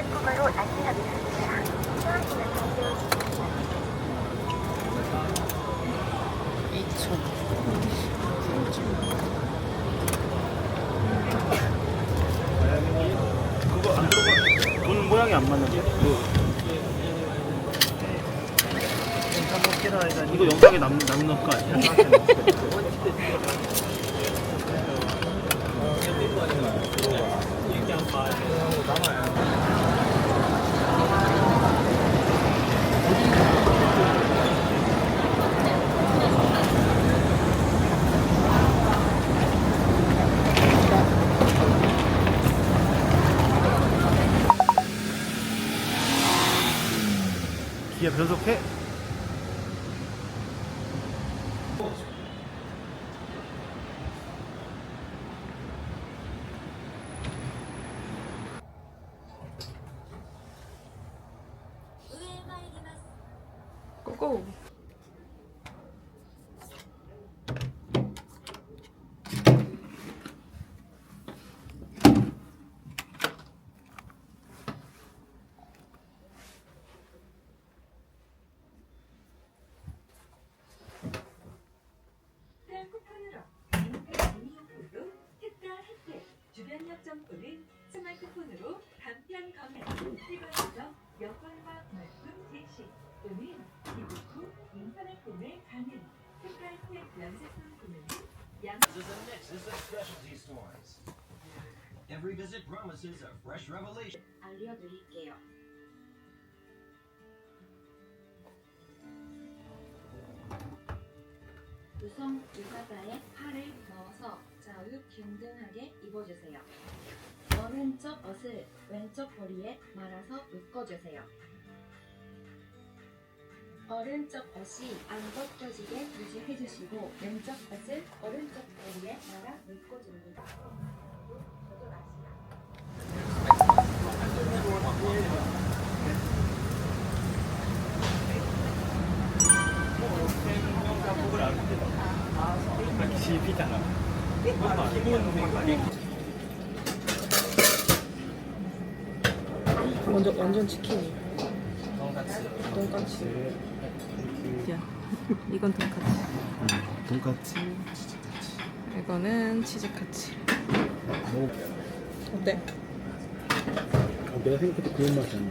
한국어로 안내하겠습니다. 수화기는 발표 2천. 그거 안 들어가. 돈 모양이 안 맞는데? 이거 영상에 남, 남는 거 아니야? 기아 변속해? 또는 기부 후 인터넷 구매 가능 혜택 연쇄품 구매는 양 This is a Nix's of specialty stores. Every visit promises a fresh revelation. 알려드릴게요. 우선 의사가에 팔을 넣어서 좌우 균등하게 입어주세요. 오른쪽 옷을 왼쪽 허리에 말아서 묶어주세요. 오른쪽 옷이 안 벗겨지게 유지해주시고 왼쪽 옷을 오른쪽 허리에 말아 묶어줍니다. 집이다. 완전 완전 치킨이. 돈까스. 야, 이건 돈까스. 돈까스. 이거는 치즈카츠. 뭐, 어때? 어, 내가 생각했던 그런 맛이 아니야.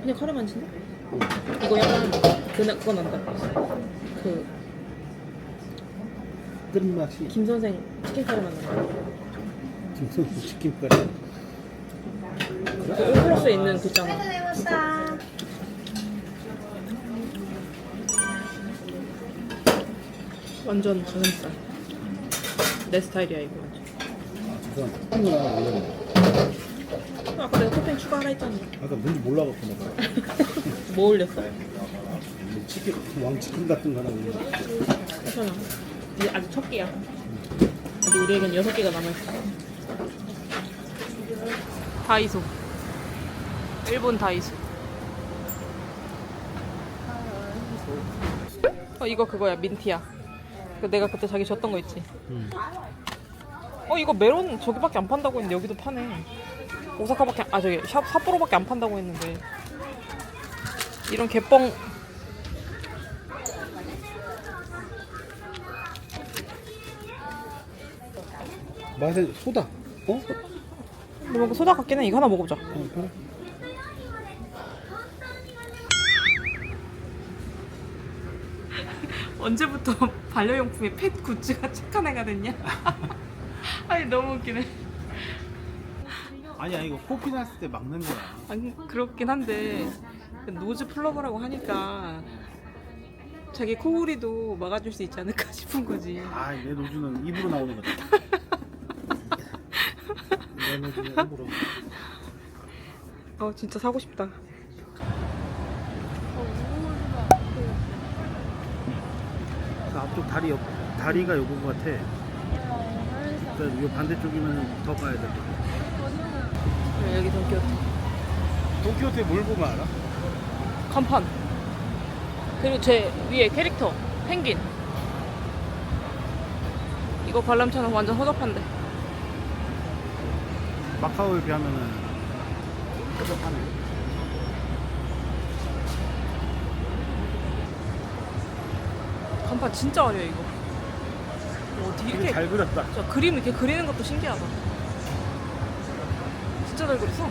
그냥 카레 맛인데? 이거 약간 그 그거 난다. 그 끓은 맛이 김 선생 치킨 카레 맛 난다. 김선 치킨 가래. 그 오플러스에 있는 그 있잖아. 완전 가슴살. 내 스타일이야 이거 완전. 죄송한데. 하나 올렸네. 아까 내가 토핑 추가하라 했잖아. 아까 뭔지 몰라갖고 내가. 뭐 올렸어? 뭐 치킨, 왕치킨 같은 거 하나 올렸어. 괜찮아. 이제 아직 첫 끼야. 아직 우리에겐 여섯 개가 남아있어. 다이소. 일본 다이소. 어, 이거 그거야, 민티야. 그 내가 그때 자기 줬던 거 있지. 응. 어, 이거 메론 저기밖에 안 판다고 했는데 여기도 파네. 오사카밖에, 아, 저기, 샵, 삿포로밖에 안 판다고 했는데. 이런 개뻥 맛은 소다. 어? 뭔가 소다 같긴 해. 이거 하나 먹어보자. 어, 그래. 언제부터 반려용품에 펫 굿즈가 착한 애가 됐냐? 아니 너무 웃기네. 아니야 이거 코피 났을 때 막는 거야. 아니 그렇긴 한데 노즈 플러버라고 하니까 자기 코골이도 막아줄 수 있지 않을까 싶은 거지. 아내 노주는 입으로 나오는 거다. 내 노주는 입으로. 어 진짜 사고 싶다. 그 앞쪽 다리 옆 다리가 요거 같아. 어, 이 반대쪽이면 더 가야 돼. 네, 여기 도쿄 도쿄호텔 뭘 보면 알아? 간판 그리고 제 위에 캐릭터 펭귄 이거 관람차는 완전 허접한데 마카오에 비하면은 허접하네. 간판 진짜 어려워 이거. 뭐 어떻게 이렇게 잘 그렸다. 저 그림 이렇게 그리는 것도 신기하다. 진짜 잘 그렸어.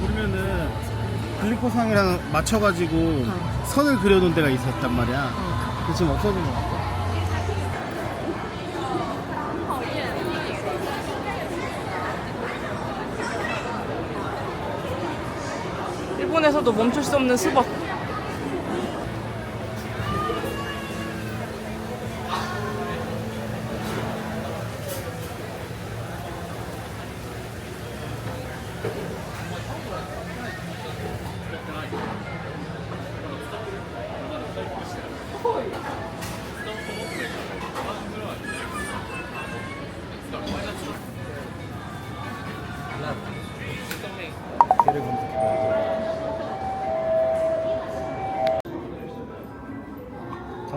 보면은 글리코상이랑 맞춰가지고 선을 그려놓은 데가 있었단 말이야. 근데 지금 없어진 것같 아. 일본에서도 멈출 수 없는 수박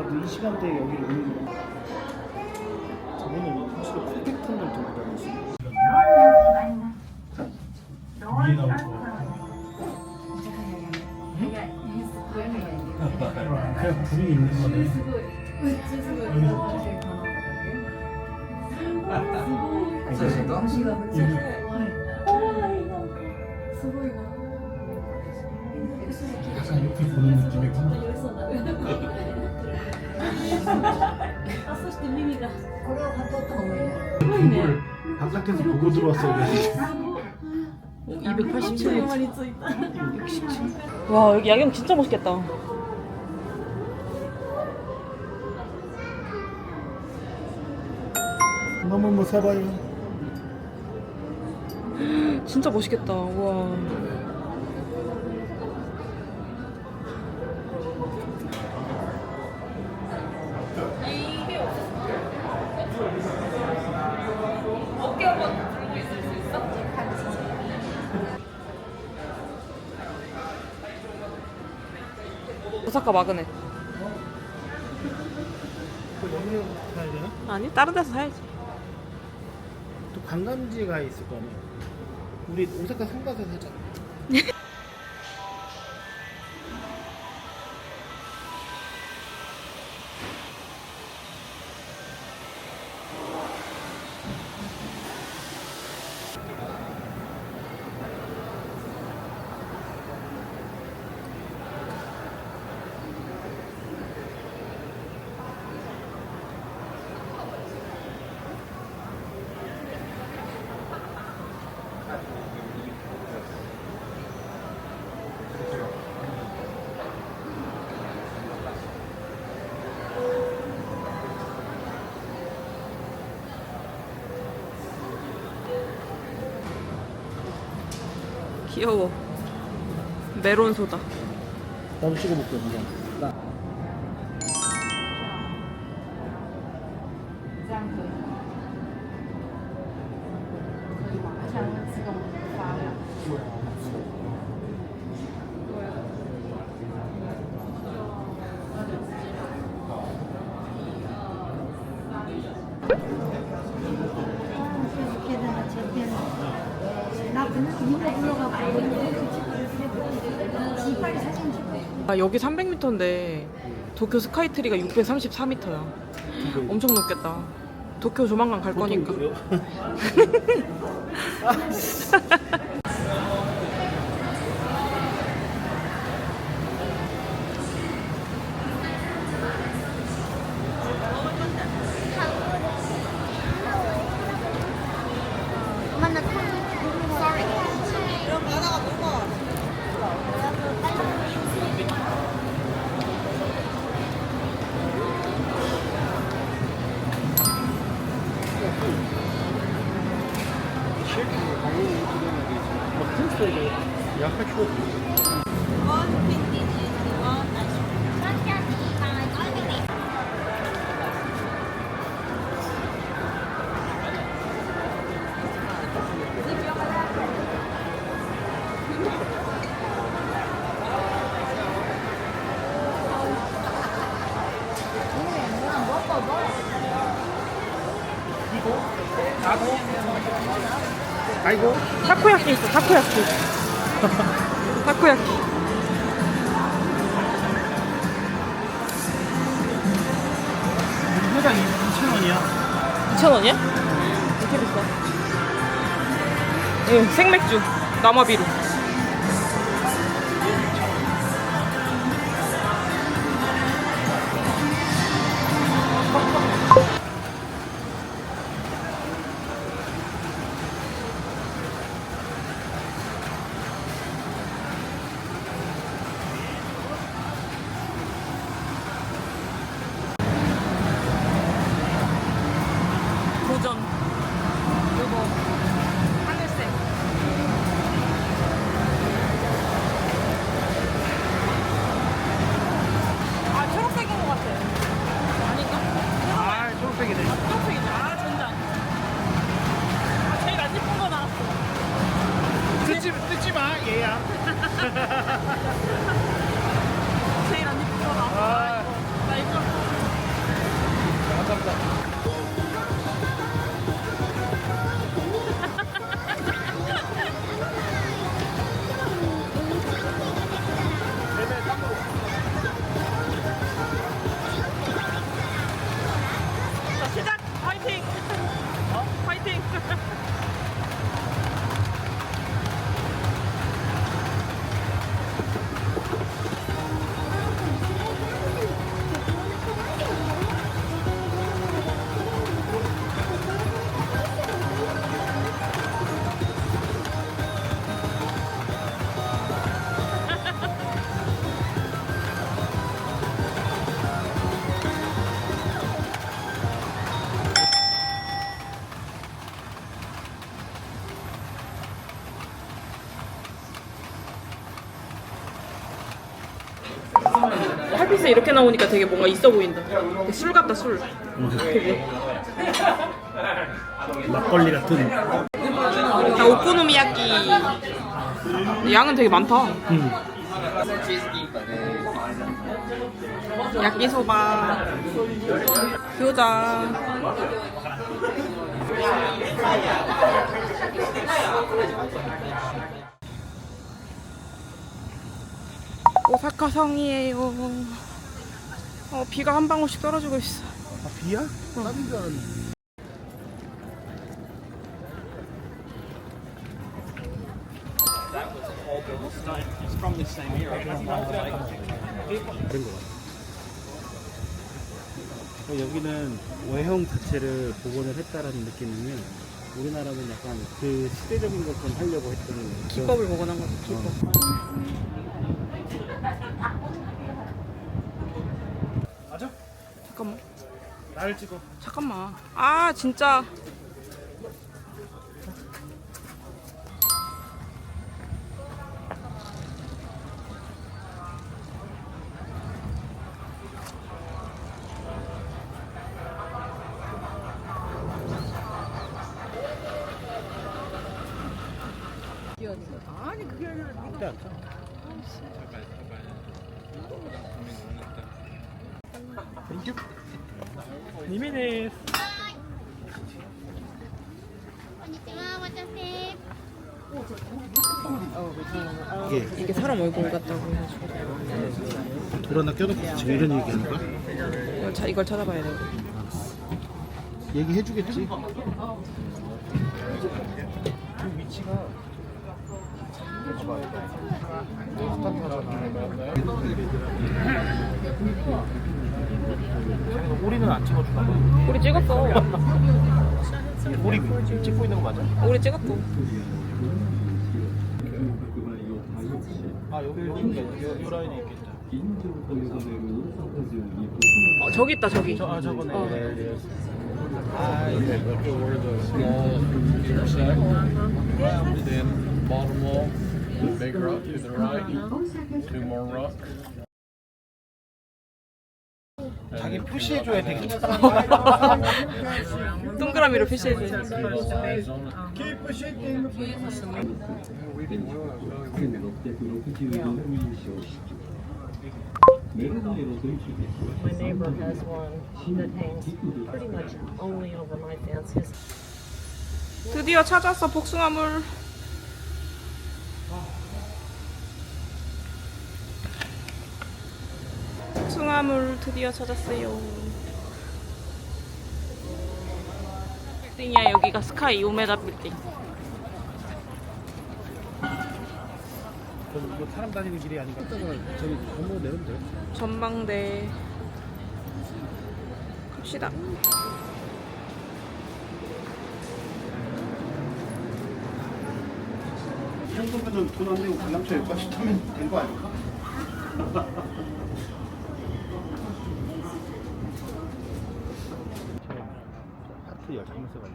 이 시간대에 여기를 오는구나. 그걸 바깥에서 보고 들어왔어야 돼. 287원 67. 와 여기 야경 진짜 멋있겠다 한번 뭐 사봐요. 진짜 멋있겠다 와 오사카 마그넷 또 되나? 아니 다른 데서 사야지 또 관광지가 있을 거 아니야. 우리 오사카 상가서 사자. 귀여워 메론 소다 나도 찍어볼게 그냥. 나. 아, 여기 300m인데 도쿄 스카이트리가 634m야. 엄청 높겠다. 도쿄 조만간 갈 거니까 아이고. 타코야끼 있어 타코야끼 타코야끼 회당 2,000원이야. 2,000원이야? 이렇게 비싸. 응 생맥주 남아비루 햇빛에 이렇게 나오니까 되게 뭔가 있어 보인다. 되게 술 같다 술. 되게. 막걸리 같은. 다 오코노미야끼. 양은 되게 많다. 음. 야끼소바, 교자. 오사카 성이에요. 어, 비가 한 방울씩 떨어지고 있어. 아, 비야? 땀인 줄 알았는데. 다른 것 같아. 어, 여기는 외형 자체를 복원을 했다라는 느낌이면 우리나라는 약간 그 시대적인 것좀 하려고 했던 그런- 기법을 복원한 거지, 기법. 맞아? 잠깐만. 나를 찍어. 잠깐만. 아, 진짜. 돌아나 껴놓고 지금 이런 얘기 하는 거야? 이걸, 차, 이걸 찾아봐야 돼. 얘기해 주겠지? 우리는 안 찍어주나 봐. 우리 찍었어. 우리 지금 찍고 있는 거 맞아? 우리 찍었어. 아 여기 여기 라인에 있겠다. 어, 저기 있다, 저기. 저, 아 저거네. 어. 네, 네. Okay, look at where the small intersect. And then bottom wall, the big rock to the right, two more rocks. 자기 표시해줘야 되겠다. 동그라미로 표시해줘. Eyes on it. My neighbor has one that hangs pretty much only over my fence. His 드디어 찾았어 복숭아물. 복숭아물 드디어 찾았어요. 빌딩이야 여기가 스카이 5m 빌딩. 저, 이거 사람 다니는 길이 아닌가? 이따가 저기 건너 내리면 돼. 전망대. 갑시다. 한국에서 돈안 내고 관람차 여기까지 타면 된 거 아닌가? 하트 열 잘못 써가지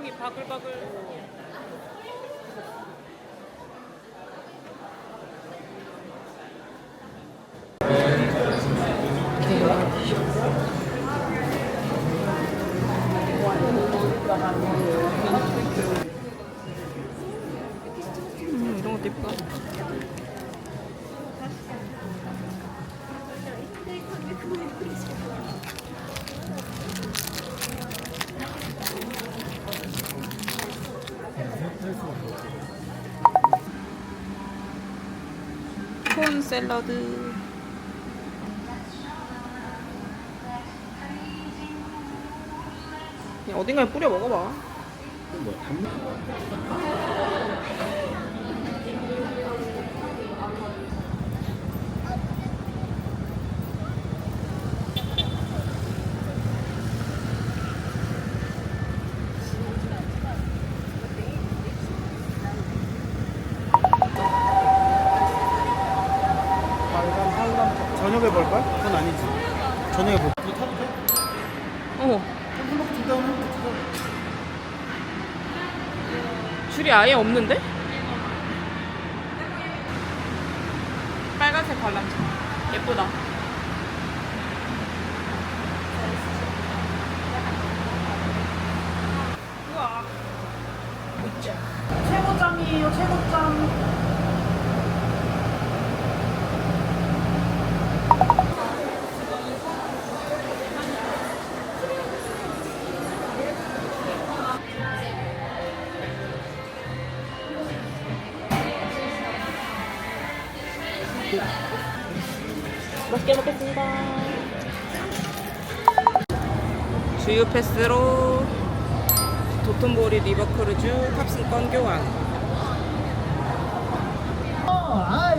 사람이 바글바글. 샐러드. 그냥 어딘가에 뿌려 먹어봐. 빨간 살람 저녁에 볼걸? 그건 아니지. 저녁에 볼. 이거 타도 돼? 어. 한번 두 다음에 줄이 아예 없는데? 빨간색 관람차. 예쁘다. 우와. 최고점이에요, 최고 주유 패스로 도톤보리 리버크루즈 탑승권 교환.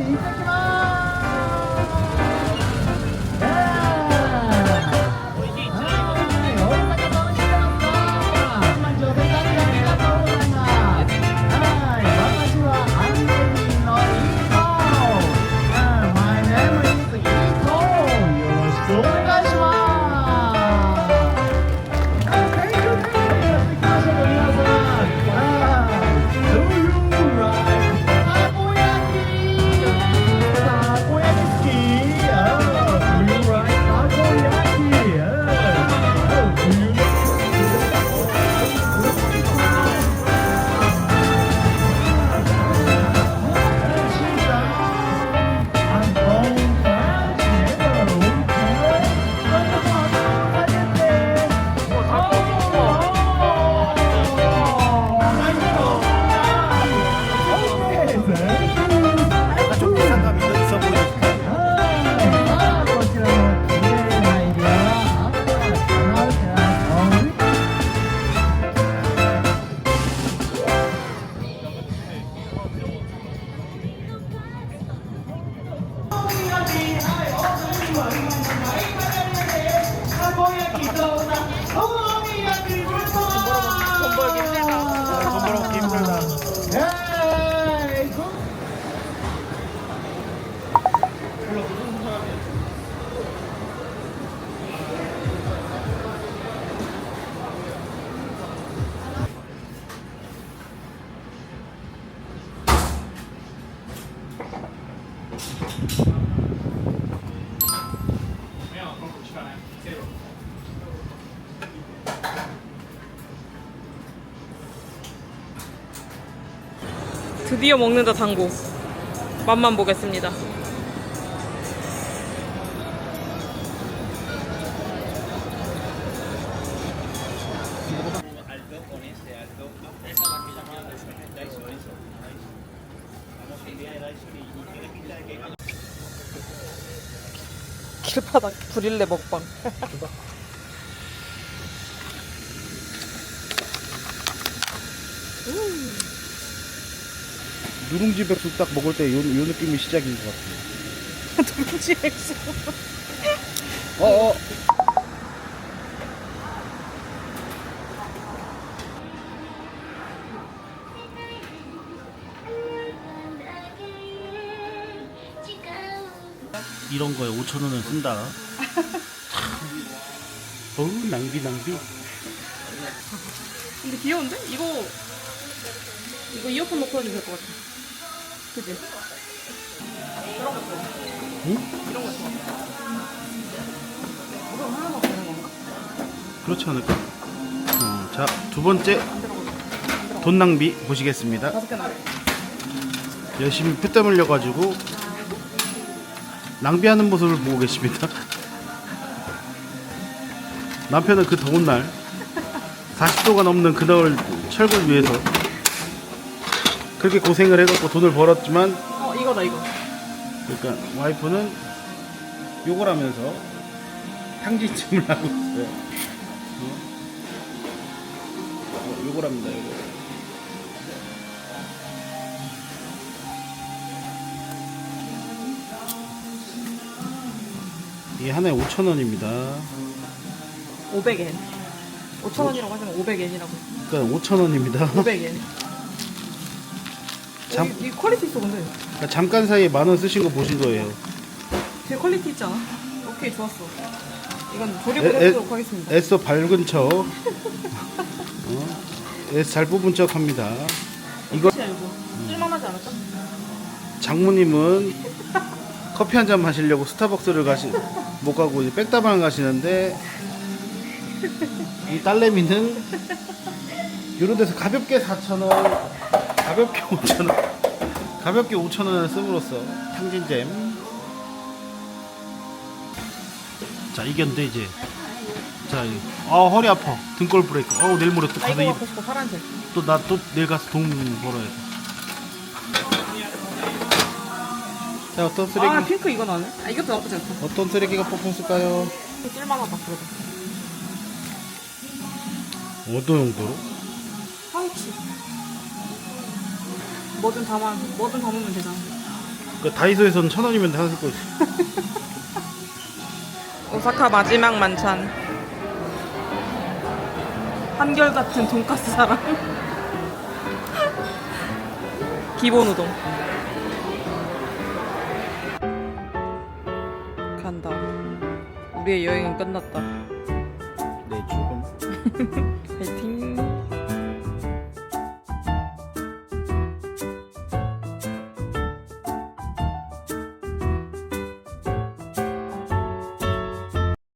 좀 드디어 먹는다 당고. 맛만 보겠습니다. 길바닥 브릴레 먹방. 누룽지 백숙 딱 먹을 때 요 요 느낌이 시작인 것 같아요. 누룽지 백숙. 어, 어. 이런 거에 5천 원을 쓴다. 어우 낭비 낭비. 근데 귀여운데? 이거 이거 이어폰 넣고 해도 될 것 같아. 그지? 이런 거 좋아. 응? 이런 거 좋아. 그렇지 않을까? 어, 자, 두 번째 돈 낭비 보시겠습니다. 다섯 개 나래. 열심히 피땀 흘려가지고 낭비하는 모습을 보고 계십니다. 남편은 그 더운 날 40도가 넘는 그날 철걸 위해서 그렇게 고생을 해갖고 돈을 벌었지만 어 이거다 이거. 그러니까 와이프는 욕을 하면서 탕진찜을 하고 있어요. 어? 어, 욕을 합니다. 이거. 이게 하나에 5천 원입니다. 500엔. 5천 원이라고 하지만 500엔이라고. 그러니까 5천 원입니다. 500엔. 잠, 이, 이 퀄리티 있어 근데. 그러니까 잠깐 사이에 만 원 쓰신 거 보신 거예요. 되게 퀄리티 있잖아. 오케이 좋았어. 이건 조립을 에, 에, 해보도록 하겠습니다. 애써 밝은 척, 어? 애써 잘 뽑은 척 합니다. 이거 혹시 알고 쓸만하지 않을까? 장모님은 커피 한 잔 마시려고 스타벅스를 가시 못 가고 이제 백다방 가시는데 이 딸내미는 이런 데서 가볍게 4천 원, 가볍게 5천 원, 가볍게 5천 원을 씀으로써 탕진잼. 자 이겼는데 이제 자, 이- 아 허리 아파 등골 브레이크. 어 내일 모레 또아 가서 싶어 파란색. 또 나 또 내일 가서 돈 벌어야 돼. 자 어떤 쓰레기 아 핑크 이건 안 해? 아 이것도 나쁘지 않다. 어떤 쓰레기가 뽑혔을까요? 이거 쓸만하다 그래도. 어떤 용도로? 파우치. 뭐든 담아 뭐든 담으면 되잖아. 그 다이소에서는 천 원이면 하나 쓸거 있어. 오사카 마지막 만찬. 한결같은 돈가스 사랑. 기본 우동. 간다. 우리의 여행은 끝났다. 네 출근.